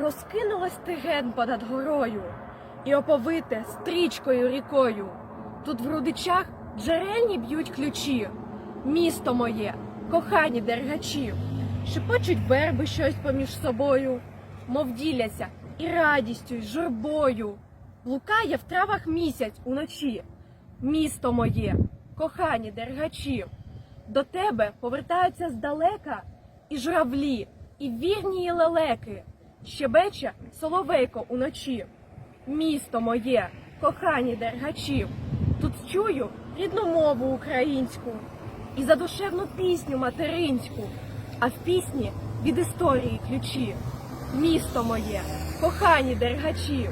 Розкинулось тиген понад горою і оповите стрічкою рікою. Тут в грудичах джерельні б'ють ключі. Місто моє, кохані дергачі, шепочуть верби щось поміж собою, мов діляться і радістю, і журбою. Блукає в травах місяць уночі. Місто моє, кохані дергачі, до тебе повертаються здалека і журавлі, і вірні її лелеки, щебече соловейко уночі. Місто моє, кохані дергачі, тут чую рідну мову українську і задушевну пісню материнську, а в пісні від історії ключі. Місто моє, кохані дергачі.